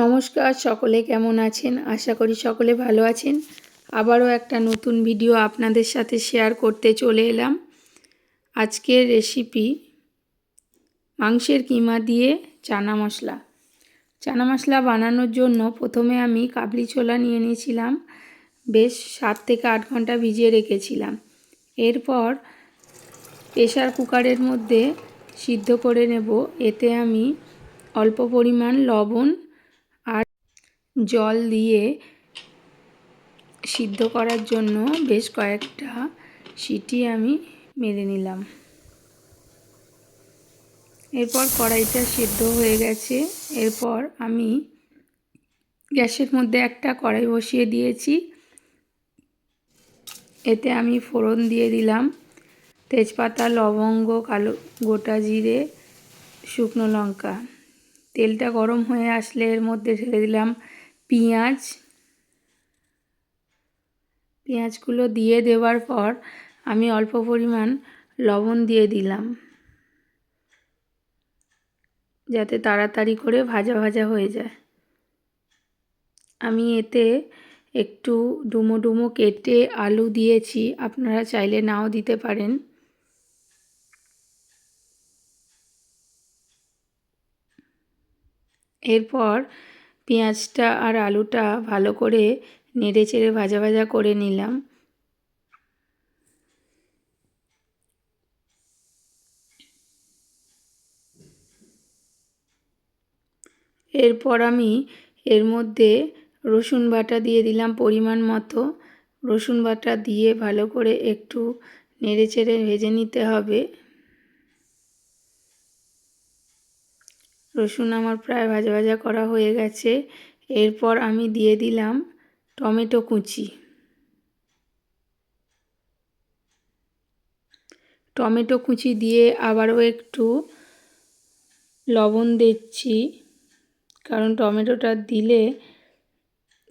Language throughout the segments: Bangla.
নমস্কার, সকলে কেমন আছেন? আশা করি সকলে ভালো আছেন। আবারও একটা নতুন ভিডিও আপনাদের সাথে শেয়ার করতে চলে এলাম। আজকের রেসিপি মাংসের কিমা দিয়ে চানা মশলা। চানা মশলা বানানোর জন্য প্রথমে আমি কাবলি ছোলা নিয়ে নিয়েছিলাম। বেশ সাত থেকে আট ঘণ্টা ভিজিয়ে রেখেছিলাম। এরপর প্রেশার কুকারের মধ্যে সিদ্ধ করে নেব। এতে আমি অল্প পরিমাণ লবণ জল দিয়ে সিদ্ধ করার জন্য বেশ কয়েকটা সিটি আমি মেরে নিলাম। এরপর কড়াইটা সিদ্ধ হয়ে গেছে। এরপর আমি গ্যাসের মধ্যে একটা কড়াই বসিয়ে দিয়েছি। এতে আমি ফোড়ন দিয়ে দিলাম। তেজপাতা, লবঙ্গ, কালো, গোটা জিরে, শুকনো লঙ্কা। তেলটা গরম হয়ে আসলে এর মধ্যে ঢেলে দিলাম। পেঁয়াজ, পেঁয়াজগুলো দিয়ে দেওয়ার পর আমি অল্প পরিমাণ লবণ দিয়ে দিলাম। যাতে তাড়াতাড়ি করে ভাজা ভাজা হয়ে যায়। আমি এতে একটু ডুমো ডুমো কেটে আলু দিয়েছি। আপনারা চাইলে নাও দিতে পারেন। এরপর পেঁয়াজটা আর আলুটা ভালো করে নেড়ে চেড়ে ভাজা ভাজা করে নিলাম। এরপর আমি এর মধ্যে রসুন বাটা দিয়ে দিলাম পরিমাণ মতো। রসুন বাটা দিয়ে ভালো করে একটু নেড়ে চেড়ে ভেজে নিতে হবে। রসুন আমার প্রায় ভাজা ভাজা করা হয়ে গেছে। এরপর আমি দিয়ে দিলাম টমেটো কুচি। টমেটো কুচি দিয়ে আবারও একটু লবণ দিচ্ছি, কারণ টমেটোটা দিলে,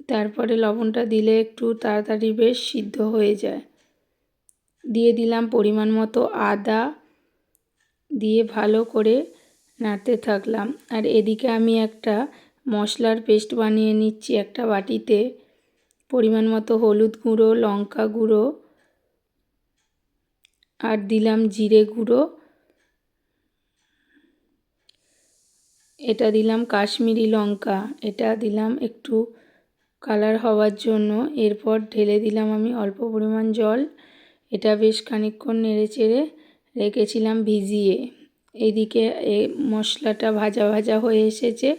তারপরে লবণটা দিলে একটু তাড়াতাড়ি বেশ সিদ্ধ হয়ে যায়। দিয়ে দিলাম পরিমাণ মতো আদা। দিয়ে ভালো করে নাড়তে থাকলাম। আর এদিকে আমি একটা মশলার পেস্ট বানিয়ে নিচ্ছি একটা বাটিতে। পরিমাণ মতো হলুদ গুঁড়ো, লঙ্কা গুঁড়ো, আর দিলাম জিরে গুঁড়ো। এটা দিলাম কাশ্মীরি লঙ্কা। এটা দিলাম একটু কালার হওয়ার জন্য। এরপর ঢেলে দিলাম আমি অল্প পরিমাণ জল। এটা বেশ খানিকক্ষণ নেড়ে চেড়ে রেখেছিলাম ভিজিয়ে। এদিকে এ মশলাটা ভাজা ভাজা হয়ে এসেছে।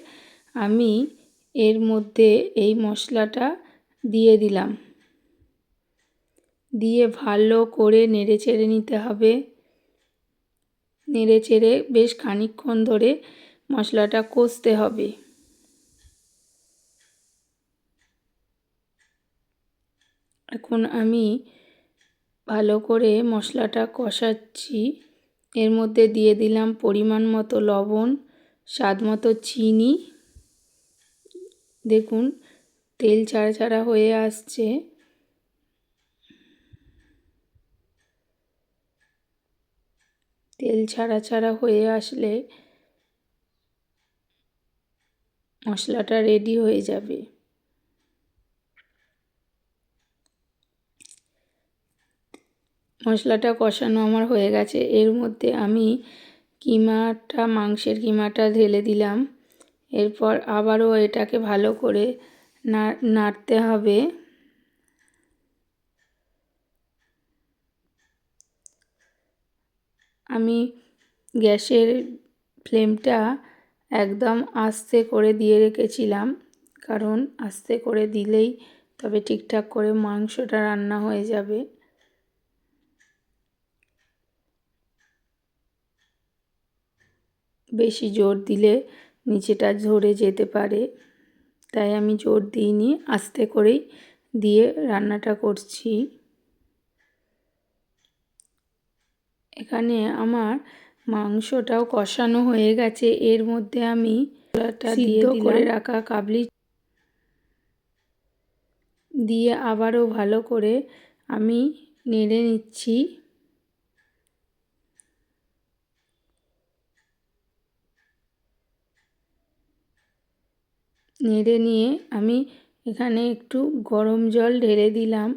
আমি এর মধ্যে এই মশলাটা দিয়ে দিলাম। দিয়ে ভালো করে নেড়ে চেড়ে নিতে হবে। নেড়ে চেড়ে বেশ খানিকক্ষণ ধরে মশলাটা কষতে হবে। এখন আমি ভালো করে মশলাটা কষাচ্ছি। এর মধ্যে দিয়ে দিলাম পরিমাণ মতো লবণ, স্বাদ মতো চিনি। দেখুন, তেল ছাড়া ছাড়া হয়ে আসছে। তেল ছাড়া ছাড়া হয়ে আসলে মশলাটা রেডি হয়ে যাবে। মশলাটা কষানো আমার হয়ে গেছে। এর মধ্যে আমি কিমাটা, মাংসের কিমাটা ঢেলে দিলাম। এরপর আবারও এটাকে ভালো করে নাড়তে হবে। আমি গ্যাসের ফ্লেমটা একদম আস্তে করে দিয়ে রেখেছিলাম, কারণ আস্তে করে দিলেই তবে ঠিকঠাক করে মাংসটা রান্না হয়ে যাবে। বেশি জোর দিলে নিচেটা ঝরে যেতে পারে। তাই আমি জোর দিইনি আস্তে করেই দিয়ে রান্নাটা করছি। এখানে আমার মাংসটাও কষানো হয়ে গেছে। এর মধ্যে আমি সিদ্ধ করে রাখা কাবলি দিয়ে আবারও ভালো করে আমি নেড়ে নিচ্ছি। নেড়ে নিয়ে আমি এখানে একটু গরম জল ঢেলে দিলাম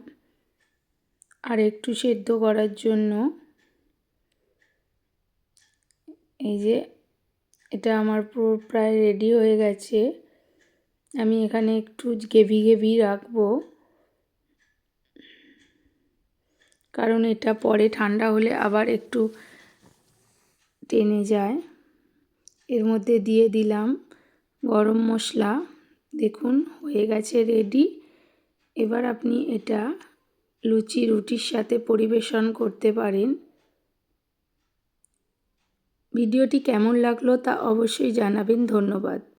আর একটু সেদ্ধ করার জন্য। এই যে এটা আমার পুরো প্রায় রেডি হয়ে গেছে। আমি এখানে একটু গেভি গেভি রাখব। কারণ এটা পরে ঠান্ডা হলে আবার একটু টেনে যায়। এর মধ্যে দিয়ে দিলাম গরম মশলা। দেখুন, হয়ে গেছে রেডি এবার আপনি এটা লুচি রুটির সাথে পরিবেশন করতে পারেন। ভিডিওটি কেমন লাগল তা অবশ্যই জানাবেন, ধন্যবাদ।